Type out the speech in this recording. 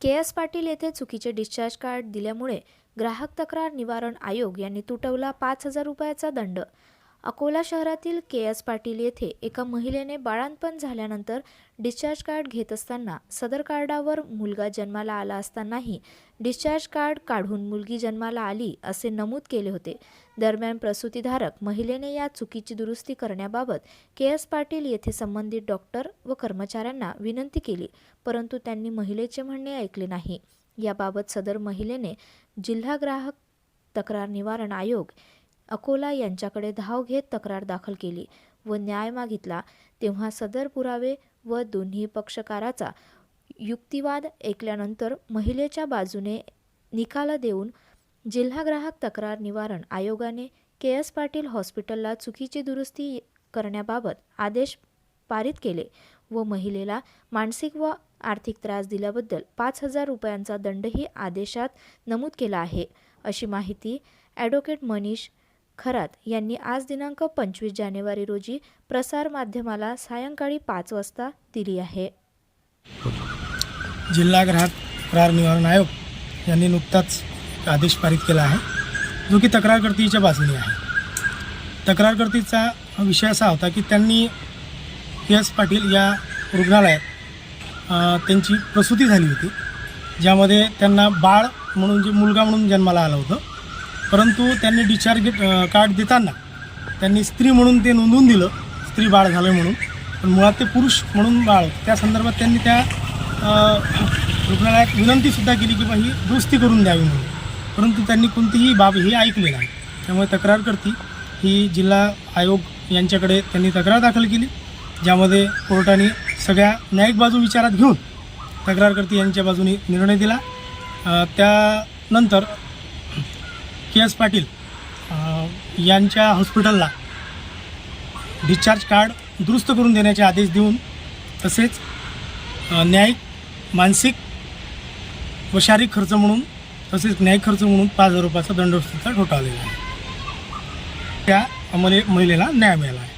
के S Patil येथे चुकीचे discharge card दिल्यामुळे ग्राहक तक्रार निवारण आयोग यांनी तुटवला पाच हजार रुपयाचा दंड. अकोला शहरातील के एस पाटील येथे एका महिलेने बाळांतपण झाल्यानंतर डिस्चार्ज कार्ड घेत असताना सदर कार्डावर मुलगा जन्माला आला असतानाही डिस्चार्ज कार्ड काढून मुलगी जन्माला आली असे नमूद केले होते. दरम्यान प्रसूतीधारक महिलेने या चुकीची दुरुस्ती करण्याबाबत के एस पाटील येथे संबंधित डॉक्टर व कर्मचाऱ्यांना विनंती केली परंतु त्यांनी महिलेचे म्हणणे ऐकले नाही. याबाबत सदर महिलेने जिल्हा ग्राहक तक्रार निवारण आयोग अकोला यांच्याकडे धाव घेत तक्रार दाखल केली व न्याय मागितला. तेव्हा सदर पुरावे व दोन्ही पक्षकाराचा युक्तिवाद ऐकल्यानंतर महिलेच्या बाजूने निकाल देऊन जिल्हा ग्राहक तक्रार निवारण आयोगाने के एस पाटील हॉस्पिटलला चुकीची दुरुस्ती करण्याबाबत आदेश पारित केले व महिलेला मानसिक व आर्थिक त्रास दिल्याबद्दल पाच हजार रुपयांचा दंडही आदेशात नमूद केला आहे. अशी माहिती ॲडव्होकेट मनीष खरात यांनी आज दिनांक पंचवीस जानेवारी रोजी प्रसारमाध्यमाला सायंकाळी पाच वाजता दिली आहे. जिल्हा ग्राहक तक्रार निवारण आयोग यांनी नुकताच आदेश पारित केला आहे जो की तक्रारकर्तीच्या बाजूने आहे. तक्रारकर्तीचा विषय असा होता की त्यांनी के एस पाटील या रुग्णालयात त्यांची प्रसूती झाली होती ज्यामध्ये त्यांना बाळ म्हणून जे मुलगा म्हणून जन्माला आलं होतं परंतु त्यांनी डिस्चार्ज कार्ड देताना त्यांनी स्त्री म्हणून ते नोंदवून दिलं. स्त्री बाळ झालं म्हणून. पण मुळात ते पुरुष म्हणून बाळ. त्या संदर्भात त्यांनी त्या रुग्णालयात विनंतीसुद्धा केली की बा ही दुरुस्ती करून द्यावी म्हणून. परंतु त्यांनी कोणतीही बाब ही ऐकली नाही. त्यामुळे तक्रारकर्ती ही जिल्हा आयोग यांच्याकडे त्यांनी तक्रार दाखल केली ज्यामध्ये कोर्टाने सगळ्या न्यायिक बाजू विचारात घेऊन तक्रारकर्ती यांच्या बाजूने निर्णय दिला. त्यानंतर के एस पाटील यांच्या हॉस्पिटलला डिस्चार्ज कार्ड दुरुस्त करून देण्याचे आदेश देऊन तसेच न्यायिक मानसिक व शारीरिक खर्च म्हणून तसेच न्यायिक खर्च म्हणून पाच हजार रुपयाचा दंड ठोठावलेला आहे. त्या मले महिलेला न्याय मिळाला आहे.